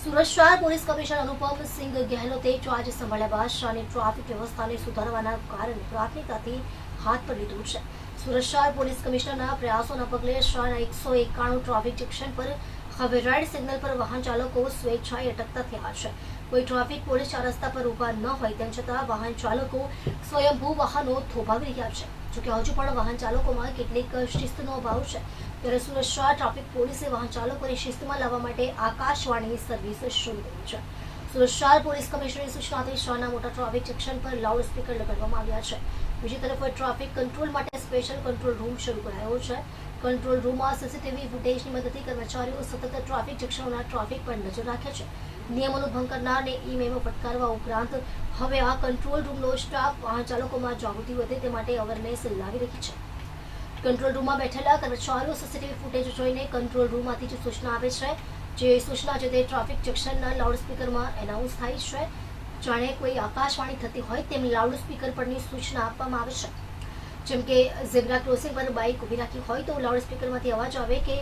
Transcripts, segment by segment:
સુરત શહેર police commissioner Anupam Singh ગેહલોતે charge સંભાળ્યા બાદ શહેરની ટ્રાફિક વ્યવસ્થાને સુધારવાના કારણે પ્રાથમિકતાથી હાથ પર લીધું છે. સુરત શહેર પોલીસ કમિશનરના પ્રયાસોના પગલે શહેરના એકસો એકાણું ટ્રાફિક જંકશન પર હવે રેડ સિગ્નલ પર વાહન ચાલકો સ્વેચ્છાએ અટકતા થયા છે. કોઈ ટ્રાફિક પોલીસ ચાર રસ્તા પર ઊભા ન હોય તેમ છતાં વાહન ચાલકો સ્વયંભૂ વાહનો થોભાવી રહ્યા છે. જોકે હજુ પણ વાહન ચાલકોમાં કેટલીક શિસ્તનો અભાવ છે. ત્યારે સુરત શહેર ટ્રાફિક પોલીસે વાહન ચાલકોને શિસ્તમાં લાવવા માટે આકાશવાણી સર્વિસ શરૂ કરી છે. સુરત શહેર પોલીસ કમિશનરની સૂચનાથી શહેરના મોટા ટ્રાફિક જંકશન પર લાઉડ સ્પીકર લગાડવામાં આવ્યા છે. બીજી તરફ ટ્રાફિક કંટ્રોલ માટે સ્પેશિયલ કંટ્રોલ રૂમ શરૂ કરાયો છે. કંટ્રોલ રૂમમાં સીસીટીવી ફૂટેજની મદદથી કર્મચારીઓ સતત ટ્રાફિક જંકશનોના ટ્રાફિક પર નજર રાખે છે. નિયમોનું ભંગ કરનારને ઈ મેમો ફટકારવા ઉપરાંત હવે આ કંટ્રોલ રૂમનો સ્ટાફ વાહન ચાલકોમાં જાગૃતિ વધે તે માટે અવેરનેસ લાવી રહી છે. કંટ્રોલ રૂમમાં બેઠેલા કર્મચારીઓ સીસીટીવી ફૂટેજ જોઈને કંટ્રોલ રૂમમાંથી જે સૂચના આવે છે. જે સૂચના છે તે ટ્રાફિક જંકશનના લાઉડસ્પીકરમાં એનાઉન્સ થાય છે. જાણે કોઈ આકાશવાણી થતી હોય તેમ લાઉડસ્પીકર પરની સૂચના આપવામાં આવે છે. જેમ કે ઝેબ્રા ક્રોસિંગ પર બાઇક ઊભી રાખી હોય તો લાઉડસ્પીકરમાંથી અવાજ આવે કે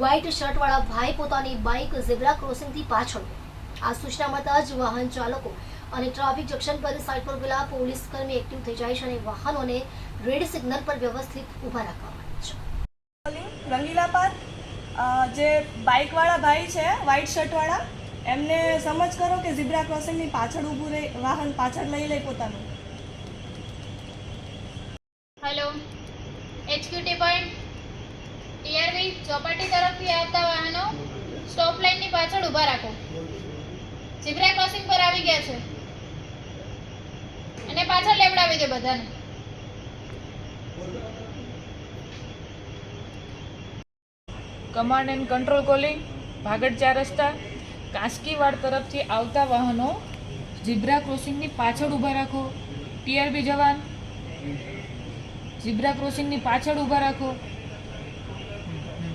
વ્હાઇટ શર્ટવાળા ભાઈ પોતાની બાઇક ઝેબ્રા ક્રોસિંગથી પાછળ. આ સૂચના મળતા જ વાહન ચાલકો અને ટ્રાફિક જંકશન પર સાઇડ પર પેલા પોલીસ કર્મી એક્ટિવ થઈ જાય છે અને વાહનોને રેડ સિગ્નલ પર વ્યવસ્થિત ઊભા રાખવામાં આવે છે. રંગીલા પાર્ક જે બાઇકવાળા ભાઈ છે વ્હાઇટ શર્ટવાળા એમને સમજ કરો કે ઝીબ્રા ક્રોસિંગની પાછળ ઊભું રહે વાહન પાછળ લઈ લે પોતાનું. Hello HQT point TRV Chopati તરફથી આવતા વાહનો સ્ટોપ લાઇનની પાછળ ઊભા રાખો ઝીબ્રા ક્રોસિંગ પર આવી ગયા છે. અને પાછળ લેવડાવી દે બધાને. કમાન્ડ એન્ડ કંટ્રોલ કોલિંગ ભાગડ ચાર રસ્તા કાસ્કીવાડ તરફથી આવતા વાહનો ઝીબ્રા ક્રોસિંગની પાછળ ઊભા રાખો. ટીઆરબી જવાન ઝીબ્રા ક્રોસિંગની પાછળ ઊભા રાખો.